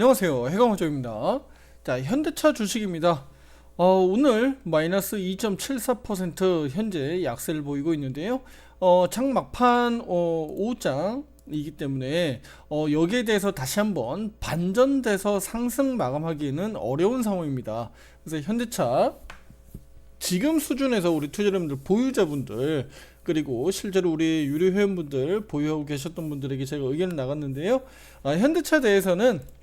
안녕하세요. 해강호조입니다. 자, 현대차 주식입니다. 어, 오늘 마이너스 2.74% 현재 약세를 보이고 있는데요. 어, 장 막판 어, 5장 이기 때문에 어, 여기에 대해서 다시 한번 반전돼서 상승 마감하기에는 어려운 상황입니다. 그래서 현대차 지금 수준에서 우리 투자자분들 보유자분들 그리고 실제로 우리 유료 회원분들 보유하고 계셨던 분들에게 제가 의견을 나갔는데요. 아, 현대차 대해서는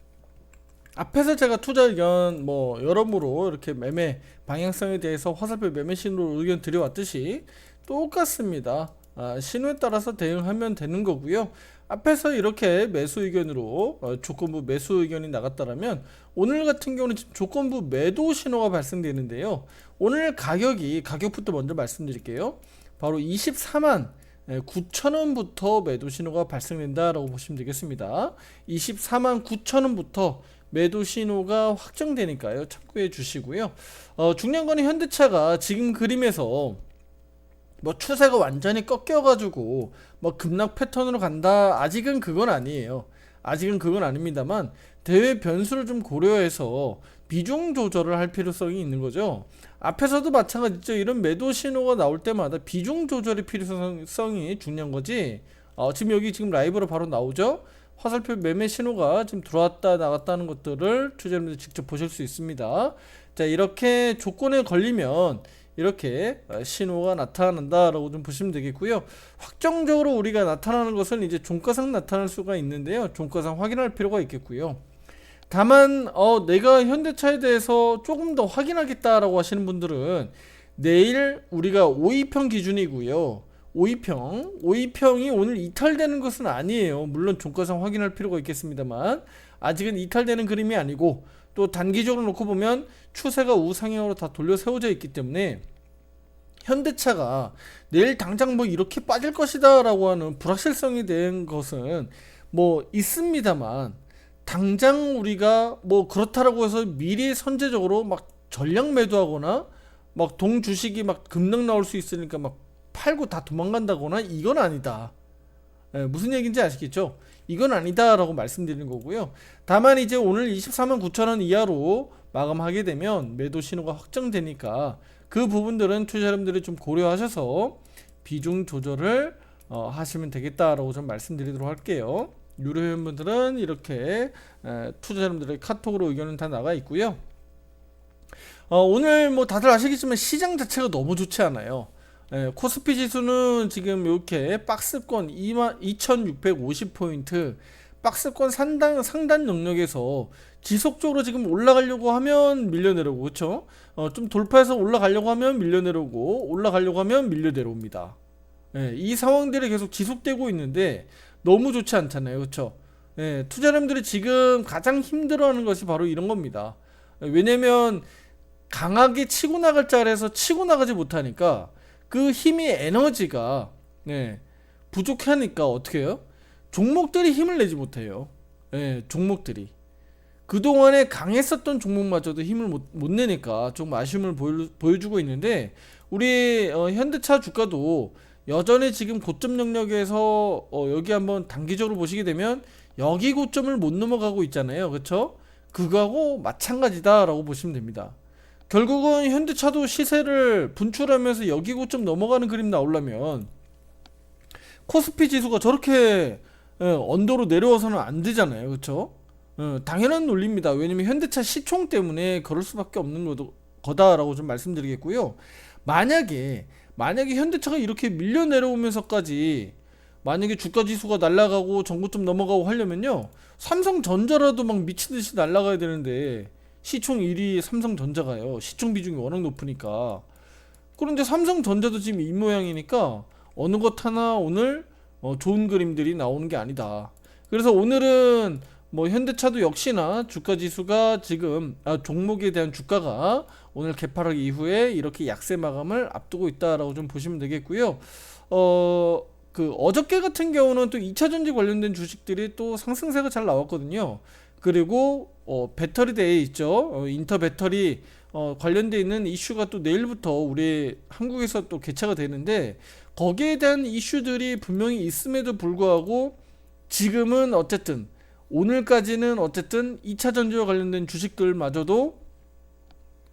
앞에서 제가 투자 의견 뭐 여러모로 이렇게 매매 방향성에 대해서 화살표 매매 신호로 의견 드려왔듯이 똑같습니다. 아, 신호에 따라서 대응하면 되는 거고요. 앞에서 이렇게 매수 의견으로 어, 조건부 매수 의견이 나갔다라면 오늘 같은 경우는 조건부 매도 신호가 발생되는데요. 오늘 가격이 가격부터 먼저 말씀드릴게요. 바로 24만 9천원부터 매도 신호가 발생된다라고 보시면 되겠습니다. 24만 9천원부터 매도 신호가 확정되니까요. 참고해 주시고요. 어, 중요한 거는 현대차가 지금 그림에서 뭐 추세가 완전히 꺾여가지고 뭐 급락 패턴으로 간다. 아직은 그건 아니에요. 아직은 그건 아닙니다만 대외 변수를 좀 고려해서 비중 조절을 할 필요성이 있는 거죠. 앞에서도 마찬가지죠. 이런 매도 신호가 나올 때마다 비중 조절의 필요성이 중요한 거지. 어, 지금 여기 지금 라이브로 바로 나오죠. 화살표 매매 신호가 지금 들어왔다 나갔다는 것들을 투자자분들 직접 보실 수 있습니다. 자 이렇게 조건에 걸리면 이렇게 신호가 나타난다라고 좀 보시면 되겠고요. 확정적으로 우리가 나타나는 것은 이제 종가상 나타날 수가 있는데요. 종가상 확인할 필요가 있겠고요. 다만 어 내가 현대차에 대해서 조금 더 확인하겠다라고 하시는 분들은 내일 우리가 5위평 기준이고요. 5위평, 5위평이 오늘 이탈되는 것은 아니에요. 물론 종가상 확인할 필요가 있겠습니다만 아직은 이탈되는 그림이 아니고 또 단기적으로 놓고 보면 추세가 우상향으로 다 돌려 세워져 있기 때문에 현대차가 내일 당장 뭐 이렇게 빠질 것이다라고 하는 불확실성이 된 것은 뭐 있습니다만 당장 우리가 뭐 그렇다라고 해서 미리 선제적으로 막 전량 매도하거나 막 동 주식이 막 급락 나올 수 있으니까 막 팔고 다 도망간다거나 이건 아니다. 예, 무슨 얘기인지 아시겠죠? 이건 아니다라고 말씀드리는 거고요. 다만 이제 오늘 24만 9천 원 이하로 마감하게 되면 매도 신호가 확정되니까 그 부분들은 투자자분들이 좀 고려하셔서 비중 조절을 어, 하시면 되겠다라고 좀 말씀드리도록 할게요. 유료 회원분들은 이렇게 에, 투자자분들의 카톡으로 의견은 다 나가 있고요. 어, 오늘 뭐 다들 아시겠지만 시장 자체가 너무 좋지 않아요. 예, 코스피 지수는 지금 이렇게 박스권 2650포인트 박스권 상단 상단 영역에서 지속적으로 지금 올라가려고 하면 밀려내려고 그렇죠? 어, 좀 돌파해서 올라가려고 하면 밀려내려고 올라가려고 하면 밀려내려옵니다. 예, 이 상황들이 계속 지속되고 있는데 너무 좋지 않잖아요. 그렇죠? 예, 투자자들이 지금 가장 힘들어하는 것이 바로 이런 겁니다. 예, 왜냐면 강하게 치고 나갈 자리에서 치고 나가지 못하니까 그 힘이 에너지가 네, 부족하니까 어떻게 해요? 종목들이 힘을 내지 못해요. 네, 종목들이 그동안에 강했었던 종목마저도 힘을 못, 못 내니까 좀 아쉬움을 보여, 보여주고 있는데 우리 어, 현대차 주가도 여전히 지금 고점 영역에서 어, 여기 한번 단기적으로 보시게 되면 여기 고점을 못 넘어가고 있잖아요. 그렇죠? 그거하고 마찬가지다라고 보시면 됩니다. 결국은 현대차도 시세를 분출하면서 여기 고점 넘어가는 그림 나오려면 코스피 지수가 저렇게 예, 언더로 내려와서는 안 되잖아요. 그렇죠? 어, 당연한 논리입니다. 왜냐면 현대차 시총 때문에 그럴 수밖에 없는 거다라고 좀 말씀드리겠고요. 만약에 만약에 현대차가 이렇게 밀려 내려오면서까지 만약에 주가 지수가 날아가고 전고점 넘어가고 하려면요. 삼성전자라도 막 미친 듯이 날아가야 되는데 시총 1위 삼성전자가요. 시총 비중이 워낙 높으니까. 그런데 삼성전자도 지금 이 모양이니까 어느 것 하나 오늘 어, 좋은 그림들이 나오는 게 아니다. 그래서 오늘은 뭐 현대차도 역시나 주가 지수가 지금 아, 종목에 대한 주가가 오늘 개파락 이후에 이렇게 약세 마감을 앞두고 있다라고 좀 보시면 되겠고요. 어, 그 어저께 같은 경우는 또 2차 전지 관련된 주식들이 또 상승세가 잘 나왔거든요. 그리고 어, 배터리 대회 있죠. 어, 인터 배터리 어, 관련돼 있는 이슈가 또 내일부터 우리 한국에서 또 개최가 되는데 거기에 대한 이슈들이 분명히 있음에도 불구하고 지금은 어쨌든 오늘까지는 어쨌든 2차 전지와 관련된 주식들마저도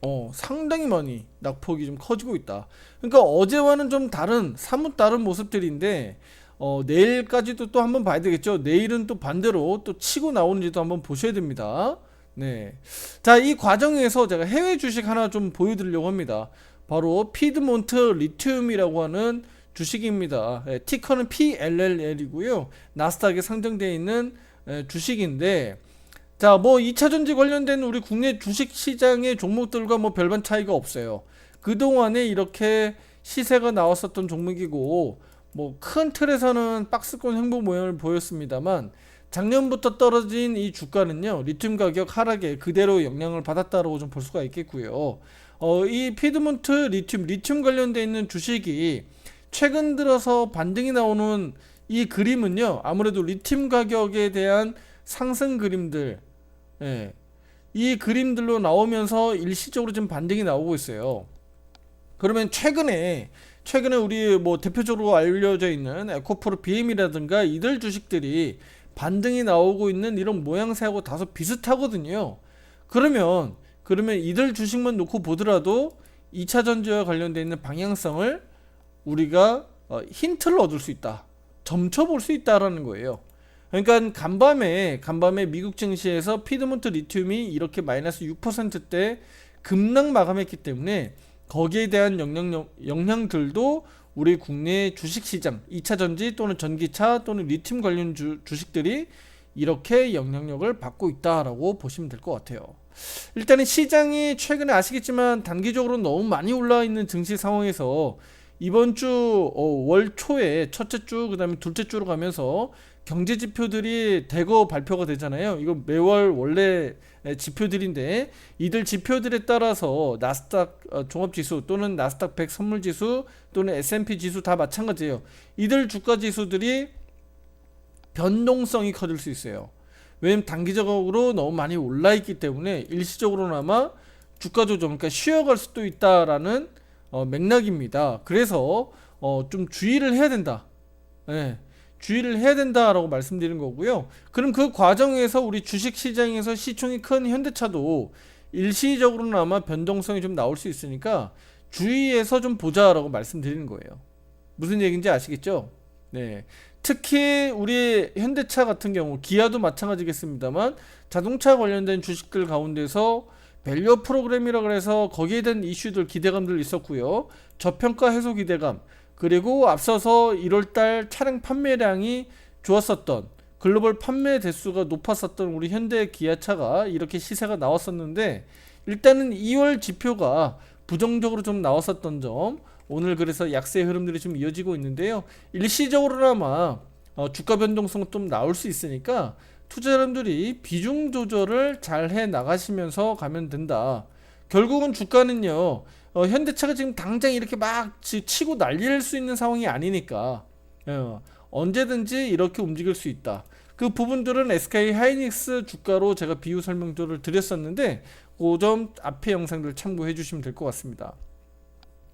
어, 상당히 많이 낙폭이 좀 커지고 있다. 그러니까 어제와는 좀 다른 사뭇 다른 모습들인데 어, 내일까지도 또 한번 봐야 되겠죠. 내일은 또 반대로 또 치고 나오는지도 한번 보셔야 됩니다. 네. 자, 이 과정에서 제가 해외 주식 하나 좀 보여드리려고 합니다. 바로 피드몬트 리튬이라고 하는 주식입니다. 예, 티커는 PLLL이고요. 나스닥에 상장되어 있는 예, 주식인데 자, 뭐 2차 전지 관련된 우리 국내 주식 시장의 종목들과 뭐 별반 차이가 없어요. 그동안에 이렇게 시세가 나왔었던 종목이고 뭐 큰 틀에서는 박스권 행보 모양을 보였습니다만 작년부터 떨어진 이 주가는요 리튬 가격 하락에 그대로 영향을 받았다고 좀 볼 수가 있겠고요. 어, 이 피드먼트 리튬 리튬 관련돼 있는 주식이 최근 들어서 반등이 나오는 이 그림은요 아무래도 리튬 가격에 대한 상승 그림들 예. 이 그림들로 나오면서 일시적으로 좀 반등이 나오고 있어요. 그러면 최근에 최근에 우리 뭐 대표적으로 알려져 있는 에코프로 BM이라든가 이들 주식들이 반등이 나오고 있는 이런 모양새하고 다소 비슷하거든요. 그러면 그러면 이들 주식만 놓고 보더라도 2차 전지와 관련되어 있는 방향성을 우리가 어, 힌트를 얻을 수 있다. 점쳐볼 수 있다라는 거예요. 그러니까 간밤에 간밤에 미국 증시에서 피드몬트 리튬이 이렇게 마이너스 6%대 급락 마감했기 때문에 거기에 대한 영향, 영향들도 우리 국내 주식시장 2차 전지 또는 전기차 또는 리튬 관련 주, 주식들이 이렇게 영향력을 받고 있다라고 보시면 될 것 같아요. 일단은 시장이 최근에 아시겠지만 단기적으로 너무 많이 올라와 있는 증시 상황에서 이번 주월 어, 초에 첫째 주 그다음에 둘째 주로 가면서 경제 지표들이 대거 발표가 되잖아요. 이거 매월 원래 지표들인데 이들 지표들에 따라서 나스닥 어, 종합지수 또는 나스닥 100 선물지수 또는 S&P 지수 다 마찬가지예요. 이들 주가 지수들이 변동성이 커질 수 있어요. 왜냐면 단기적으로 너무 많이 올라 있기 때문에 일시적으로나마 주가 조정 그러니까 쉬어갈 수도 있다라는 어, 맥락입니다. 그래서 어, 좀 주의를 해야 된다. 예. 주의를 해야 된다라고 말씀드린 거고요. 그럼 그 과정에서 우리 주식 시장에서 시총이 큰 현대차도 일시적으로나마 변동성이 좀 나올 수 있으니까 주의해서 좀 보자라고 말씀드리는 거예요. 무슨 얘기인지 아시겠죠? 네. 특히 우리 현대차 같은 경우 기아도 마찬가지겠습니다만 자동차 관련된 주식들 가운데서 밸류 프로그램이라 그래서 거기에 대한 이슈들 기대감들 있었고요. 저평가 해소 기대감 그리고 앞서서 1월달 차량 판매량이 좋았었던 글로벌 판매 대수가 높았었던 우리 현대 기아차가 이렇게 시세가 나왔었는데 일단은 2월 지표가 부정적으로 좀 나왔었던 점 오늘 그래서 약세 흐름들이 좀 이어지고 있는데요 일시적으로나마 어, 주가 변동성 좀 나올 수 있으니까 투자자분들이 비중 조절을 잘 해 나가시면서 가면 된다 결국은 주가는요 어, 현대차가 지금 당장 이렇게 막 치고 날릴 수 있는 상황이 아니니까 어, 언제든지 이렇게 움직일 수 있다. 그 부분들은 SK 하이닉스 주가로 제가 비유 설명들을 드렸었는데 그 점 앞에 영상들 참고해 주시면 될 것 같습니다.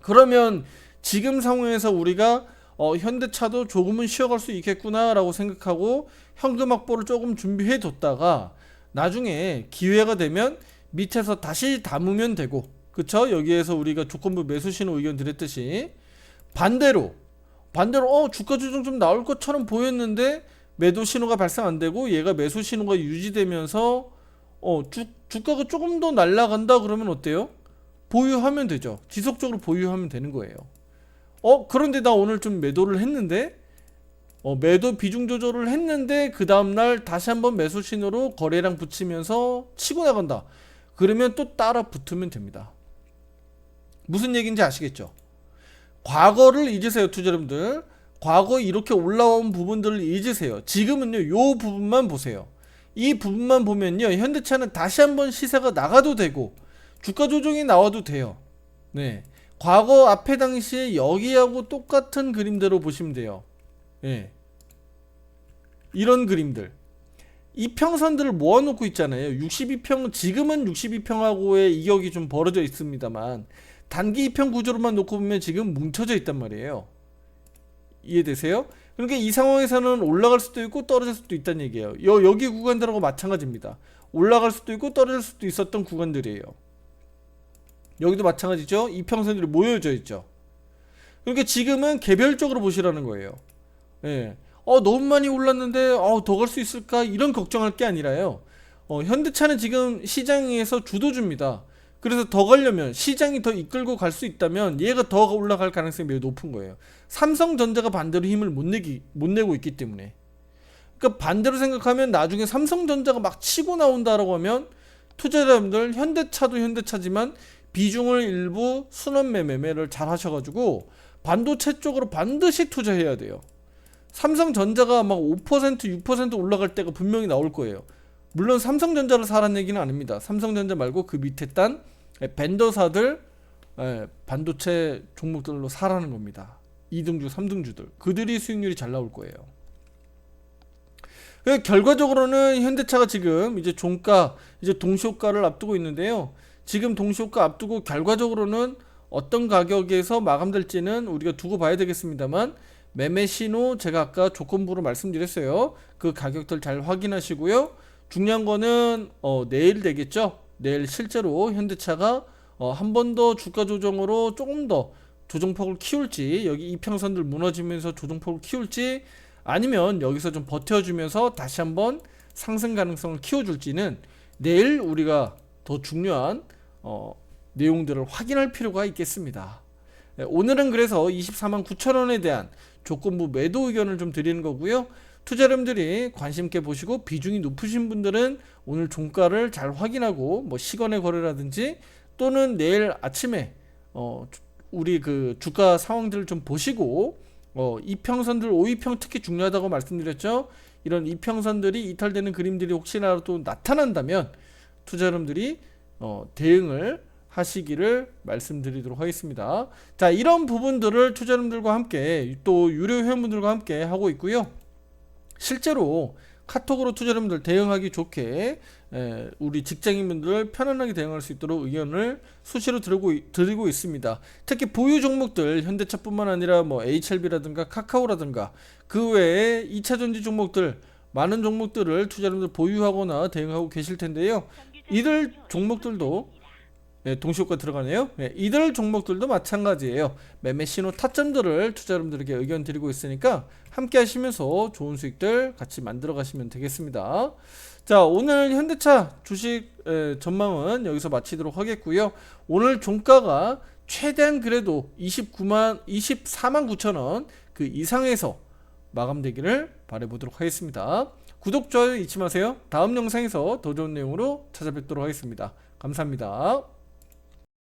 그러면 지금 상황에서 우리가 어, 현대차도 조금은 쉬어갈 수 있겠구나라고 생각하고 현금 확보를 조금 준비해 뒀다가 나중에 기회가 되면 밑에서 다시 담으면 되고 그쵸? 여기에서 우리가 조건부 매수 신호 의견 드렸듯이 반대로 반대로 어 주가 조정 좀 나올 것처럼 보였는데 매도 신호가 발생 안 되고 얘가 매수 신호가 유지되면서 어 주, 주가가 조금 더 날라간다 그러면 어때요? 보유하면 되죠. 지속적으로 보유하면 되는 거예요. 어 그런데 나 오늘 좀 매도를 했는데 어 매도 비중 조절을 했는데 그 다음 날 다시 한번 매수 신호로 거래량 붙이면서 치고 나간다. 그러면 또 따라 붙으면 됩니다. 무슨 얘기인지 아시겠죠? 과거를 잊으세요, 투자 여러분들. 과거 이렇게 올라온 부분들을 잊으세요. 지금은요, 요 부분만 보세요. 이 부분만 보면요, 현대차는 다시 한번 시세가 나가도 되고, 주가 조정이 나와도 돼요. 네. 과거 앞에 당시에 여기하고 똑같은 그림대로 보시면 돼요. 예. 이런 그림들. 이평선들을 모아놓고 있잖아요. 62평, 지금은 62평하고의 이격이 좀 벌어져 있습니다만, 단기 이평 구조로만 놓고 보면 지금 뭉쳐져 있단 말이에요. 이해되세요? 그러니까 이 상황에서는 올라갈 수도 있고 떨어질 수도 있다는 얘기예요. 여, 여기 구간들하고 마찬가지입니다. 올라갈 수도 있고 떨어질 수도 있었던 구간들이에요. 여기도 마찬가지죠. 이평선들이 모여져 있죠. 그러니까 지금은 개별적으로 보시라는 거예요. 예. 어, 너무 많이 올랐는데, 어, 더 갈 수 있을까? 이런 걱정할 게 아니라요. 어, 현대차는 지금 시장에서 주도주입니다. 그래서 더 가려면 시장이 더 이끌고 갈 수 있다면 얘가 더 올라갈 가능성이 매우 높은 거예요. 삼성전자가 반대로 힘을 못 내기 못 내고 있기 때문에. 그러니까 반대로 생각하면 나중에 삼성전자가 막 치고 나온다라고 하면 투자자분들 현대차도 현대차지만 비중을 일부 순원 매매를 잘 하셔가지고 반도체 쪽으로 반드시 투자해야 돼요. 삼성전자가 막 5% 6% 올라갈 때가 분명히 나올 거예요. 물론 삼성전자를 사라는 얘기는 아닙니다. 삼성전자 말고 그 밑에 딴 벤더사들 예, 반도체 종목들로 사라는 겁니다. 2등주, 3등주들. 그들이 수익률이 잘 나올 거예요. 그 결과적으로는 현대차가 지금 이제 종가, 이제 동시효과를 앞두고 있는데요. 지금 동시효과 앞두고 결과적으로는 어떤 가격에서 마감될지는 우리가 두고 봐야 되겠습니다만 매매 신호 제가 아까 조건부로 말씀드렸어요. 그 가격들 잘 확인하시고요. 중요한 거는 어, 내일 되겠죠. 내일 실제로 현대차가 어, 한 번 더 주가 조정으로 조금 더 조정폭을 키울지 여기 이평선들 무너지면서 조정폭을 키울지 아니면 여기서 좀 버텨주면서 다시 한번 상승 가능성을 키워줄지는 내일 우리가 더 중요한 어, 내용들을 확인할 필요가 있겠습니다. 네, 오늘은 그래서 24만 9천 원에 대한 조건부 매도 의견을 좀 드리는 거고요. 투자자님들이 관심 있게 보시고 비중이 높으신 분들은 오늘 종가를 잘 확인하고 뭐 시간의 거래라든지 또는 내일 아침에 어 우리 그 주가 상황들을 좀 보시고 어 이평선들 5이평 특히 중요하다고 말씀드렸죠. 이런 이평선들이 이탈되는 그림들이 혹시라도 나타난다면 투자자님들이 어 대응을 하시기를 말씀드리도록 하겠습니다. 자, 이런 부분들을 투자자님들과 함께 또 유료 회원분들과 함께 하고 있고요. 실제로 카톡으로 투자자분들 대응하기 좋게 에, 우리 직장인분들 편안하게 대응할 수 있도록 의견을 수시로 드리고, 드리고 있습니다. 특히 보유 종목들 현대차뿐만 아니라 뭐 HLB라든가 카카오라든가 그 외에 2차 전지 종목들 많은 종목들을 투자자분들 보유하거나 대응하고 계실 텐데요. 이들 종목들도 네, 동시효과 들어가네요. 네, 이들 종목들도 마찬가지예요. 매매 신호 타점들을 투자자분들에게 의견 드리고 있으니까 함께 하시면서 좋은 수익들 같이 만들어 가시면 되겠습니다. 자, 오늘 현대차 주식 에, 전망은 여기서 마치도록 하겠고요. 오늘 종가가 최대한 그래도 29만 24만 9천 원 그 이상에서 마감되기를 바라보도록 하겠습니다. 구독, 좋아요 잊지 마세요. 다음 영상에서 더 좋은 내용으로 찾아뵙도록 하겠습니다. 감사합니다.